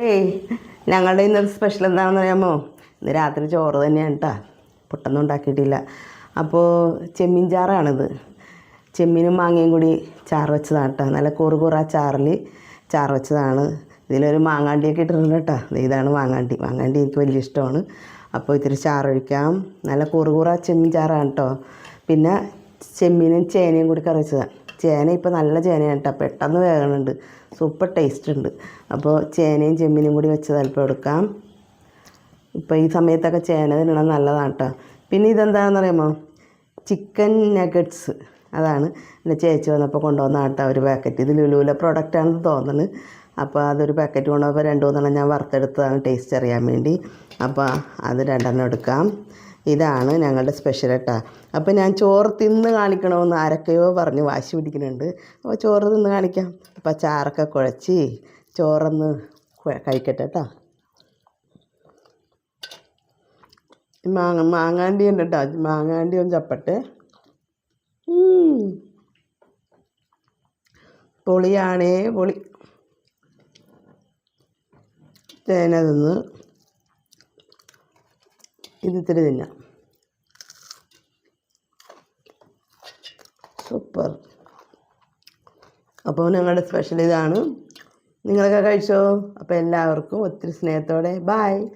ഏയ് ഞങ്ങളുടെ ഇന്നത്തെ സ്പെഷ്യൽ എന്താണെന്ന് അറിയാമോ? ഇന്ന് രാത്രി ചോറ് തന്നെയാണ് കേട്ടോ പൊട്ടൊന്നും ഉണ്ടാക്കിയിട്ടില്ല. അപ്പോൾ ചെമ്മീൻ ചാറാണിത്. ചെമ്മീനും മാങ്ങയും കൂടി ചാറ് വെച്ചതാണ് കേട്ടോ നല്ല കുറു കുറ ചാറിൽ ചാറ് വെച്ചതാണ്. ഇതിലൊരു മാങ്ങാണ്ടിയൊക്കെ ഇട്ടിട്ടുണ്ട് കേട്ടോ ഇതാണ് മാങ്ങാണ്ടി. മാങ്ങാണ്ടി എനിക്ക് വലിയ ഇഷ്ടമാണ്. അപ്പോൾ ഇത്തിരി ചാറൊഴിക്കാം. നല്ല കുറു കുറ ചെമ്മീൻ ചാറാണ് കേട്ടോ പിന്നെ ചെമ്മീനും ചേനയും കൂടി കറി വെച്ചതാണ് ചേന ഇപ്പോൾ നല്ല ചേനയാണ് കേട്ടോ. പെട്ടെന്ന് വേകണുണ്ട്. സൂപ്പർ ടേസ്റ്റ് ഉണ്ട്. അപ്പോൾ ചേനയും ചെമ്മീനും കൂടി വെച്ച് തലപ്പം എടുക്കാം. ഇപ്പോൾ ഈ സമയത്തൊക്കെ ചേന തിന്നണം നല്ലതാണ് കേട്ടോ. പിന്നെ ഇതെന്താണെന്ന് അറിയാമോ? ചിക്കൻ നഗറ്റ്സ് അതാണ് എന്റെ ചേച്ചി വന്നപ്പോൾ കൊണ്ടുവന്ന കേട്ടോ ഒരു പാക്കറ്റ് ഇത് ലുലുവിലെ പ്രൊഡക്റ്റാണെന്ന് തോന്നുന്നു അപ്പോൾ അതൊരു പാക്കറ്റ് കൊണ്ടുപോയപ്പോൾ രണ്ട് മൂന്നെണ്ണം ഞാൻ വറുത്തെടുത്തതാണ് ടേസ്റ്റ് അറിയാൻ വേണ്ടി. അപ്പോൾ അത് രണ്ടെണ്ണം എടുക്കാം. ഇതാണ് ഞങ്ങളുടെ സ്പെഷ്യൽ കേട്ടോ അപ്പോൾ ഞാൻ ചോറ് തിന്ന് കാണിക്കണമെന്ന് ആരൊക്കെയോ പറഞ്ഞ് വാശി പിടിക്കുന്നുണ്ട്. അപ്പോൾ ചോറ് തിന്ന് കാണിക്കാം. അപ്പോൾ ചാറൊക്കെ കുഴച്ച് ചോറൊന്ന് കുഴ- കഴിക്കട്ടെ കേട്ടോ മാങ്ങ മാങ്ങാണ്ടി ഉണ്ട് കേട്ടോ മാങ്ങാണ്ടി ഒന്ന് ചപ്പട്ടെ. പൊളിയാണേ പൊളി. തേന ഇത് ഇത്തിരി തിന്നാം സൂപ്പർ. അപ്പോൾ ഞങ്ങളുടെ സ്പെഷ്യൽ ഇതാണ്. നിങ്ങളൊക്കെ കഴിച്ചോ? അപ്പോൾ എല്ലാവർക്കും ഒത്തിരി സ്നേഹത്തോടെ. ബായ്